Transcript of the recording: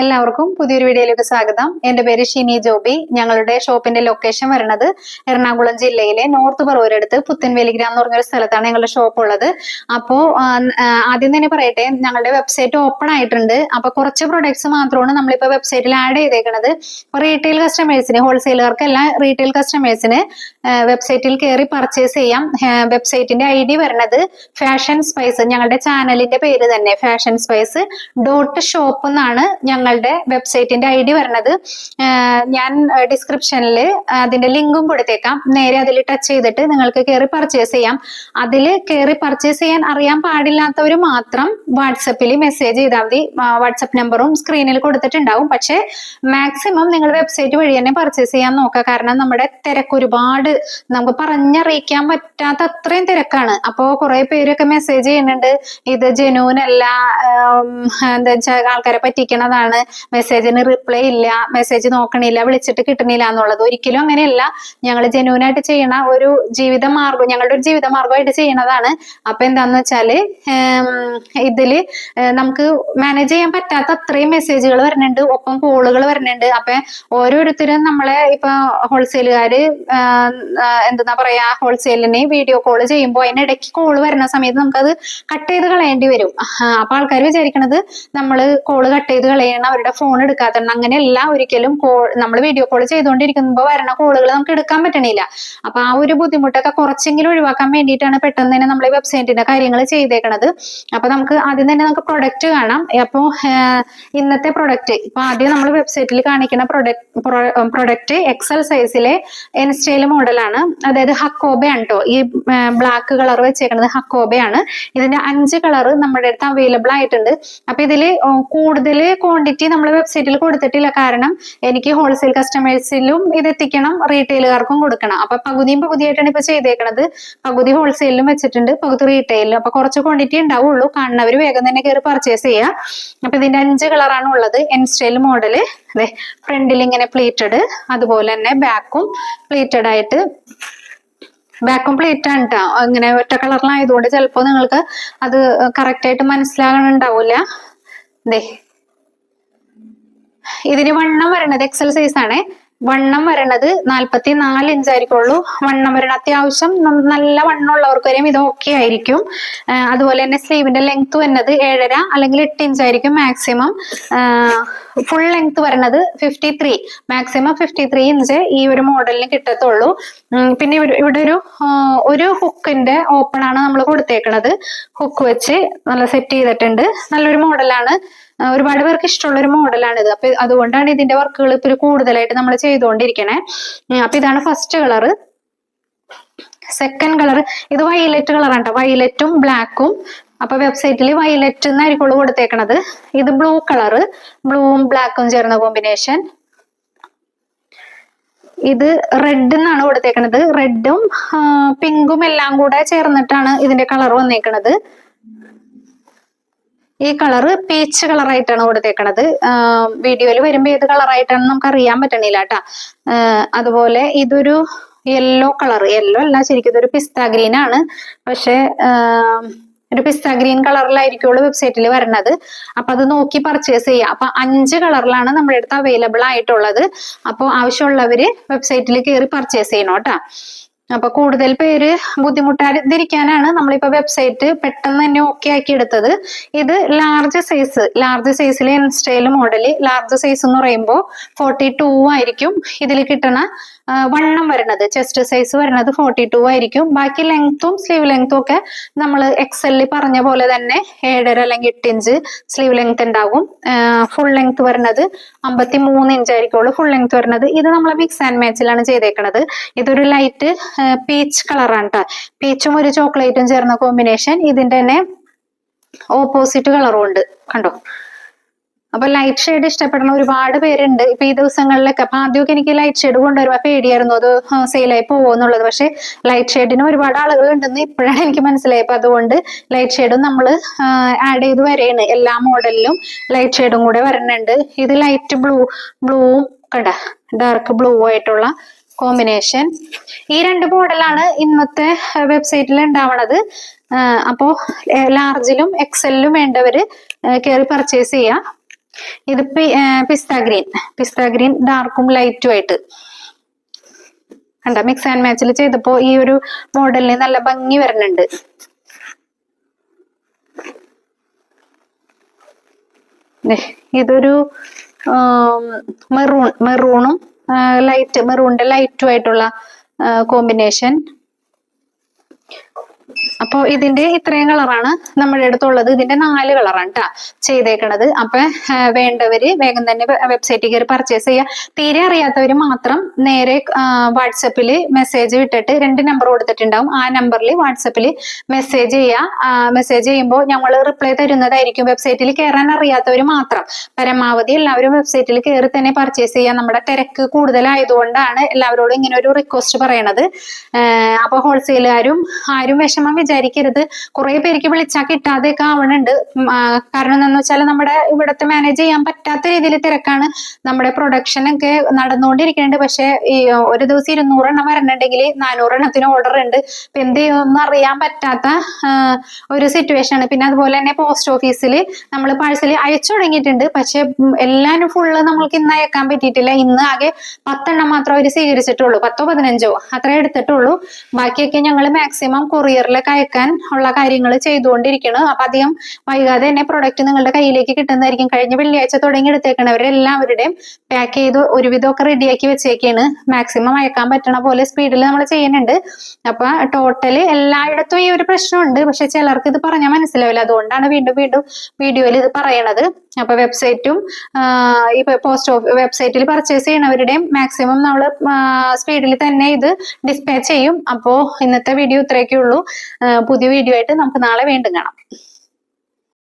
എല്ലാവർക്കും പുതിയൊരു വീഡിയോയിലേക്ക് സ്വാഗതം. എന്റെ പേര് ഷിനി ജോബി. ഞങ്ങളുടെ ഷോപ്പിന്റെ ലൊക്കേഷൻ വരുന്നത് എറണാകുളം ജില്ലയിലെ നോർത്ത് പറവൂരടുത്ത് പുത്തൻവേലിഗ്രാം എന്ന് പറഞ്ഞൊരു സ്ഥലത്താണ് ഞങ്ങളുടെ ഷോപ്പ് ഉള്ളത്. അപ്പോ ആ, ആ, ആദ്യം തന്നെ പറയട്ടെ ഞങ്ങളുടെ വെബ്സൈറ്റ് ഓപ്പൺ ആയിട്ടുണ്ട്. അപ്പൊ കുറച്ച് പ്രൊഡക്ട്സ് മാത്രമാണ് നമ്മളിപ്പോ വെബ്സൈറ്റിൽ ആഡ് ചെയ്തേക്കുന്നത് അപ്പൊ റീറ്റെയിൽ കസ്റ്റമേഴ്സിന് ഹോൾസെയിലുകാർക്കല്ല റീറ്റെയിൽ കസ്റ്റമേഴ്സിന് വെബ്സൈറ്റിൽ കയറി പർച്ചേസ് ചെയ്യാം. വെബ്സൈറ്റിന്റെ ഐ ഡി വരുന്നത് ഫാഷൻ സ്പൈസ് ഞങ്ങളുടെ ചാനലിന്റെ പേര് തന്നെ ഫാഷൻ സ്പൈസ് ഡോട്ട് ഷോപ്പ് എന്നാണ് ഞങ്ങളുടെ വെബ്സൈറ്റിന്റെ ഐ ഡി വരുന്നത് ഞാൻ ഡിസ്ക്രിപ്ഷനിൽ അതിന്റെ ലിങ്കും കൊടുത്തേക്കാം. നേരെ അതിൽ ടച്ച് ചെയ്തിട്ട് നിങ്ങൾക്ക് കയറി പർച്ചേസ് ചെയ്യാം. അതിൽ കയറി പർച്ചേസ് ചെയ്യാൻ അറിയാൻ പാടില്ലാത്തവർ മാത്രം വാട്സപ്പിൽ മെസ്സേജ് ചെയ്താൽ മതി. വാട്സപ്പ് നമ്പറും സ്ക്രീനിൽ കൊടുത്തിട്ടുണ്ടാവും. പക്ഷേ മാക്സിമം നിങ്ങൾ വെബ്സൈറ്റ് വഴി തന്നെ പർച്ചേസ് ചെയ്യാൻ നോക്കുക. കാരണം നമ്മുടെ തിരക്ക് ഒരുപാട്. നമുക്ക് പറഞ്ഞറിയിക്കാൻ പറ്റാത്ത അത്രയും തിരക്കാണ്. അപ്പോൾ കുറെ പേരൊക്കെ മെസ്സേജ് ചെയ്യുന്നുണ്ട്. ഇത് ജനുവിനല്ല എന്താ വെച്ചാൽ ആൾക്കാരെ പറ്റിക്കണതാണ്. മെസ്സേജിന് റിപ്ലൈ ഇല്ല മെസ്സേജ് നോക്കണില്ല വിളിച്ചിട്ട് കിട്ടണില്ല എന്നുള്ളത് ഒരിക്കലും അങ്ങനെയല്ല. ഞങ്ങൾ ജെന്യൂൻ ആയിട്ട് ചെയ്യണ ഒരു ജീവിത മാർഗം ഞങ്ങളുടെ ഒരു ജീവിത മാർഗമായിട്ട് ചെയ്യണതാണ്. അപ്പൊ എന്താന്ന് വെച്ചാൽ ഇതിൽ നമുക്ക് മാനേജ് ചെയ്യാൻ പറ്റാത്ത അത്രയും മെസ്സേജുകൾ വരുന്നുണ്ട് ഒപ്പം കോളുകൾ വരുന്നുണ്ട്. അപ്പൊ ഓരോരുത്തരും നമ്മളെ ഇപ്പൊ ഹോൾസെയിലുകാര് എന്താ പറയാ ഹോൾസെയിലിന് വീഡിയോ കോൾ ചെയ്യുമ്പോൾ അതിനിടയ്ക്ക് കോൾ വരുന്ന സമയത്ത് നമുക്കത് കട്ട് ചെയ്ത് കളയേണ്ടി വരും. അപ്പൊ ആൾക്കാർ വിചാരിക്കണത് നമ്മൾ കോൾ കട്ട് ചെയ്ത് കളയണം അവരുടെ ഫോൺ എടുക്കാത്തണം അങ്ങനെയല്ല ഒരിക്കലും കോൾ നമ്മൾ വീഡിയോ കോൾ ചെയ്തുകൊണ്ടിരിക്കുമ്പോൾ വരണ കോളുകൾ നമുക്ക് എടുക്കാൻ പറ്റണില്ല. അപ്പൊ ആ ഒരു ബുദ്ധിമുട്ടൊക്കെ കുറച്ചെങ്കിലും ഒഴിവാക്കാൻ വേണ്ടിയിട്ടാണ് പെട്ടെന്ന് തന്നെ നമ്മൾ വെബ്സൈറ്റിന്റെ കാര്യങ്ങൾ ചെയ്തേക്കണത്. അപ്പൊ നമുക്ക് ആദ്യം തന്നെ നമുക്ക് പ്രൊഡക്റ്റ് കാണാം. അപ്പോ ഇന്നത്തെ പ്രൊഡക്റ്റ് ഇപ്പൊ ആദ്യം നമ്മൾ വെബ്സൈറ്റിൽ കാണിക്കുന്ന പ്രൊഡക്റ്റ് പ്രൊഡക്റ്റ് എക്സൽ സൈസിലെ എൻ സ്റ്റൈൽ മോഡലാണ് അതായത് ഹക്കോബയാണ് കേട്ടോ ഈ ബ്ലാക്ക് കളർ വെച്ചേക്കുന്നത് ഹക്കോബയാണ് ഇതിന്റെ അഞ്ച് കളർ നമ്മുടെ അടുത്ത് അവൈലബിൾ ആയിട്ടുണ്ട്. അപ്പൊ ഇതിൽ കൂടുതൽ ക്വാണ്ടിറ്റി നമ്മൾ വെബ്സൈറ്റിൽ കൊടുത്തിട്ടില്ല. കാരണം എനിക്ക് ഹോൾസെയിൽ കസ്റ്റമേഴ്സിലും ഇത് എത്തിക്കണം റീറ്റെയിലുകാർക്കും കൊടുക്കണം. അപ്പൊ പകുതിയും പകുതിയായിട്ടാണ് ഇപ്പൊ ചെയ്തേക്കണത്. പകുതി ഹോൾസെയിലും വെച്ചിട്ടുണ്ട് പകുതി റീറ്റെയിലും അപ്പൊ കുറച്ച് ക്വാണ്ടിറ്റി ഉണ്ടാവുള്ളൂ. കാണുന്നവർ വേഗം തന്നെ കയറി പർച്ചേസ് ചെയ്യുക അപ്പൊ ഇതിന്റെ അഞ്ച് കളറാണ് ഉള്ളത്. എൻ സ്റ്റൈൽ മോഡൽ അതെ ഫ്രണ്ടിൽ ഇങ്ങനെ പ്ലീറ്റഡ് അതുപോലെ തന്നെ ബാക്കും പ്ലീറ്റഡ് ആയിട്ട്. ബാക്കും പ്ലേറ്റ് ആണ് കേട്ടോ ഇങ്ങനെ ഒറ്റ കളറിലായതുകൊണ്ട് ചിലപ്പോൾ നിങ്ങൾക്ക് അത് കറക്റ്റ് ആയിട്ട് മനസ്സിലാകണുണ്ടാവില്ല ദേ ഇതിന് വണ്ണം വരണത് എക്സൽ സൈസ് ആണ്. വണ്ണം വരണത് നാൽപ്പത്തി നാല് ഇഞ്ച് ആയിരിക്കുള്ളൂ വണ്ണം വരണ അത്യാവശ്യം നല്ല വണ്ണമുള്ളവർക്ക് വരെയും ഇത് ഓക്കെ ആയിരിക്കും. അതുപോലെ തന്നെ സ്ലീവിന്റെ ലെങ്ത് വരുന്നത് ഏഴര അല്ലെങ്കിൽ എട്ട് ഇഞ്ച് ആയിരിക്കും മാക്സിമം ഫുൾ ലെങ്ത് വരണത് fifty three maximum fifty three inch ഈ ഒരു മോഡലിന് കിട്ടത്തുള്ളൂ. പിന്നെ ഇവിടെ ഒരു ഒരു ഹുക്കിന്റെ ഓപ്പൺ ആണ് നമ്മൾ കൊടുത്തേക്കണത്. ഹുക്ക് വെച്ച് നല്ല സെറ്റ് ചെയ്തിട്ടുണ്ട്. നല്ലൊരു മോഡലാണ് ഒരുപാട് പേർക്ക് ഇഷ്ടമുള്ള ഒരു മോഡലാണ് ഇത് അപ്പൊ അതുകൊണ്ടാണ് ഇതിന്റെ വർക്കുകൾ ഇപ്പൊ കൂടുതലായിട്ട് നമ്മൾ ചെയ്തുകൊണ്ടിരിക്കണേ. അപ്പൊ ഇതാണ് ഫസ്റ്റ് കളറ്. സെക്കൻഡ് കളർ ഇത് വയലറ്റ് കളറാണ് കേട്ടോ വയലറ്റും ബ്ലാക്കും. അപ്പൊ വെബ്സൈറ്റിൽ വയലറ്റ് എന്നായിരിക്കുള്ളൂ കൊടുത്തേക്കണത്. ഇത് ബ്ലൂ കളറ്. ബ്ലൂവും ബ്ലാക്കും ചേർന്ന കോമ്പിനേഷൻ. ഇത് റെഡ് എന്നാണ് കൊടുത്തേക്കണത്. റെഡും പിങ്കും എല്ലാം കൂടെ ചേർന്നിട്ടാണ് ഇതിന്റെ കളർ വന്നേക്കണത്. ഈ കളറ് പീച്ച് കളറായിട്ടാണ് കൊടുത്തേക്കണത്. വീഡിയോയിൽ വരുമ്പോൾ ഏത് കളറായിട്ടാണെന്ന് നമുക്ക് അറിയാൻ പറ്റണില്ല കേട്ടാ അതുപോലെ ഇതൊരു യെല്ലോ കളർ യെല്ലോ അല്ല ശരിക്കും ഇതൊരു പിസ്ത ഗ്രീൻ ആണ്. പക്ഷെ ഒരു പിസ്ത ഗ്രീൻ കളറിലായിരിക്കുള്ളൂ വെബ്സൈറ്റിൽ വരുന്നത് അപ്പൊ അത് നോക്കി പർച്ചേസ് ചെയ്യാം. അപ്പൊ അഞ്ച് കളറിലാണ് നമ്മുടെ അടുത്ത് അവൈലബിൾ ആയിട്ടുള്ളത്. അപ്പോൾ ആവശ്യമുള്ളവര് വെബ്സൈറ്റിൽ കയറി പർച്ചേസ് ചെയ്യണം കേട്ടാ അപ്പൊ കൂടുതൽ പേര് ബുദ്ധിമുട്ടാതിരിക്കാനാണ് നമ്മളിപ്പോ വെബ്സൈറ്റ് പെട്ടെന്ന് തന്നെ ഓക്കെ ആക്കി എടുത്തത്. ഇത് large size large സൈസിലെ in style model large size എന്ന് പറയുമ്പോൾ ഫോർട്ടി ടു ആയിരിക്കും ഇതിൽ കിട്ടണ വണ്ണം വരുന്നത് ചെസ്റ്റ് സൈസ് വരുന്നത് ഫോർട്ടി ടു ആയിരിക്കും. ബാക്കി ലെങ്ത്തും സ്ലീവ് ലെങ്ത്തും ഒക്കെ നമ്മൾ എക്സലിൽ പറഞ്ഞ പോലെ തന്നെ ഏഴര അല്ലെങ്കിൽ എട്ട് ഇഞ്ച് സ്ലീവ് ലെങ്ത് ഉണ്ടാകും. ഫുൾ ലെങ്ത് വരുന്നത് അമ്പത്തി മൂന്ന് ഇഞ്ച് ആയിരിക്കുള്ളൂ ഫുൾ ലെങ്ത് വരുന്നത് ഇത് നമ്മൾ മിക്സ് ആൻഡ് മാച്ചിലാണ് ചെയ്തേക്കുന്നത് ഇതൊരു ലൈറ്റ് പീച്ച് കളറാണ് കേട്ടോ പീച്ചും ഒരു ചോക്ലേറ്റും ചേർന്ന കോമ്പിനേഷൻ ഇതിന്റെ തന്നെ ഓപ്പോസിറ്റ് കളറും ഉണ്ട്. കണ്ടോ? അപ്പൊ ലൈറ്റ് ഷെയ്ഡ് ഇഷ്ടപ്പെടുന്ന ഒരുപാട് പേരുണ്ട്. ഇപ്പൊ ഈ ദിവസങ്ങളിലൊക്കെ അപ്പൊ ആദ്യമൊക്കെ എനിക്ക് ലൈറ്റ് ഷെയ്ഡ് കൊണ്ടുവരുമ്പോ പേടിയായിരുന്നു അത് സെയിലായി പോകുമോ എന്നുള്ളത്. പക്ഷെ ലൈറ്റ് ഷെയ്ഡിന് ഒരുപാട് ആളുകൾ ഉണ്ടെന്ന് ഇപ്പോഴാണ് എനിക്ക് മനസ്സിലായപ്പോ അതുകൊണ്ട് ലൈറ്റ് ഷെയ്ഡും നമ്മൾ ആഡ് ചെയ്ത് വരെയാണ്. എല്ലാ മോഡലിലും ലൈറ്റ് ഷെയ്ഡും കൂടെ വരുന്നുണ്ട് ഇത് ലൈറ്റ് ബ്ലൂ ബ്ലൂവും കണ്ട ഡാർക്ക് ബ്ലൂ ആയിട്ടുള്ള കോമ്പിനേഷൻ ഈ രണ്ട് മോഡലാണ് ഇന്നത്തെ വെബ്സൈറ്റിൽ ഉണ്ടാവണത് അപ്പോ ലാർജിലും എക്സലിലും വേണ്ടവര് കയറി പർച്ചേസ് ചെയ്യാം. ഇത് പിസ്ത ഗ്രീൻ. പിസ്ത ഗ്രീൻ ഡാർക്കും ലൈറ്റും ആയിട്ട്. കണ്ട? മിക്സ് ആൻഡ് മാച്ചിൽ ചെയ്തപ്പോ ഈ ഒരു മോഡലിന് നല്ല ഭംഗി വരുന്നുണ്ട്. ഇതൊരു മെറൂൺ മെറൂണും ലൈറ്റ് മെറൂണിന്റെ ലൈറ്റും ആയിട്ടുള്ള കോമ്പിനേഷൻ അപ്പൊ ഇതിന്റെ ഇത്രയും കളറാണ് നമ്മുടെ അടുത്തുള്ളത്. ഇതിന്റെ നാല് കളറാണ് കേട്ടോ ചെയ്തേക്കണത്. അപ്പൊ വേണ്ടവര് വേഗം തന്നെ വെബ്സൈറ്റിൽ കയറി പർച്ചേസ് ചെയ്യുക തീരെ അറിയാത്തവര് മാത്രം നേരെ വാട്സപ്പിൽ മെസ്സേജ് വിട്ടിട്ട് രണ്ട് നമ്പർ കൊടുത്തിട്ടുണ്ടാവും. ആ നമ്പറിൽ വാട്സപ്പിൽ മെസ്സേജ് ചെയ്യുക മെസ്സേജ് ചെയ്യുമ്പോൾ ഞങ്ങൾ റിപ്ലൈ തരുന്നതായിരിക്കും വെബ്സൈറ്റിൽ കയറാൻ അറിയാത്തവർ മാത്രം. പരമാവധി എല്ലാവരും വെബ്സൈറ്റിൽ കയറി തന്നെ പർച്ചേസ് ചെയ്യുക നമ്മുടെ തിരക്ക് കൂടുതലായതുകൊണ്ടാണ് എല്ലാവരോടും ഇങ്ങനെ ഒരു റിക്വസ്റ്റ് പറയണത്. അപ്പോൾ അപ്പൊ ഹോൾസെയിലുകാരും ആരും വിഷമം വിചാരിക്കരുത്. കുറെ പേർക്ക് വിളിച്ചാൽ കിട്ടാതെയൊക്കെ ആവണുണ്ട്. കാരണം എന്താന്ന് വെച്ചാൽ നമ്മുടെ ഇവിടുത്തെ മാനേജ് ചെയ്യാൻ പറ്റാത്ത രീതിയിൽ തിരക്കാണ്. നമ്മുടെ പ്രൊഡക്ഷൻ ഒക്കെ നടന്നുകൊണ്ടിരിക്കുന്നുണ്ട്. പക്ഷെ ഒരു ദിവസം ഇരുന്നൂറെണ്ണം വരണുണ്ടെങ്കിൽ നാനൂറെണ്ണത്തിന് ഓർഡർ ഉണ്ട്. ഇപ്പൊ എന്ത് ചെയ്യുമെന്ന് അറിയാൻ പറ്റാത്ത ഒരു സിറ്റുവേഷൻ ആണ്. പിന്നെ അതുപോലെ തന്നെ പോസ്റ്റ് ഓഫീസിൽ നമ്മൾ പാഴ്സൽ അയച്ചു തുടങ്ങിയിട്ടുണ്ട്. പക്ഷെ എല്ലാവരും ഫുള്ള് നമ്മൾക്ക് ഇന്ന് അയക്കാൻ പറ്റിയിട്ടില്ല. ഇന്ന് ആകെ പത്തെണ്ണം മാത്രം അവർ സ്വീകരിച്ചിട്ടുള്ളൂ. പത്തോ പതിനഞ്ചോ അത്രേ എടുത്തിട്ടുള്ളൂ. ബാക്കിയൊക്കെ ഞങ്ങൾ മാക്സിമം കൊറിയറിലൊക്കെ അയക്കാൻ ഉള്ള കാര്യങ്ങൾ ചെയ്തുകൊണ്ടിരിക്കണം. അപ്പൊ അധികം വൈകാതെ തന്നെ പ്രൊഡക്റ്റ് നിങ്ങളുടെ കയ്യിലേക്ക് കിട്ടുന്നതായിരിക്കും. കഴിഞ്ഞ വെള്ളിയാഴ്ച തുടങ്ങി എടുത്തേക്കണവരെല്ലാവരുടെയും പാക്ക് ചെയ്ത് ഒരുവിധമൊക്കെ റെഡിയാക്കി വെച്ചേക്കാണ്. മാക്സിമം അയക്കാൻ പറ്റണ പോലെ സ്പീഡിൽ നമ്മൾ ചെയ്യുന്നുണ്ട്. അപ്പൊ ടോട്ടൽ എല്ലായിടത്തും ഈ ഒരു പ്രശ്നമുണ്ട്. പക്ഷെ ചിലർക്ക് ഇത് പറഞ്ഞാൽ മനസ്സിലാവില്ല. അതുകൊണ്ടാണ് വീണ്ടും വീണ്ടും വീഡിയോയിൽ ഇത് പറയണത്. അപ്പൊ വെബ്സൈറ്റും ഇപ്പൊ പോസ്റ്റ് ഓഫ് വെബ്സൈറ്റിൽ പർച്ചേസ് ചെയ്യണവരുടെയും മാക്സിമം നമ്മൾ സ്പീഡിൽ തന്നെ ഇത് ഡിസ്പാച്ച് ചെയ്യും. അപ്പോ ഇന്നത്തെ വീഡിയോ ഇത്രയൊക്കെ ഉള്ളൂ പുതിയ വീഡിയോ ആയിട്ട് നമുക്ക് നാളെ വീണ്ടും കാണാം.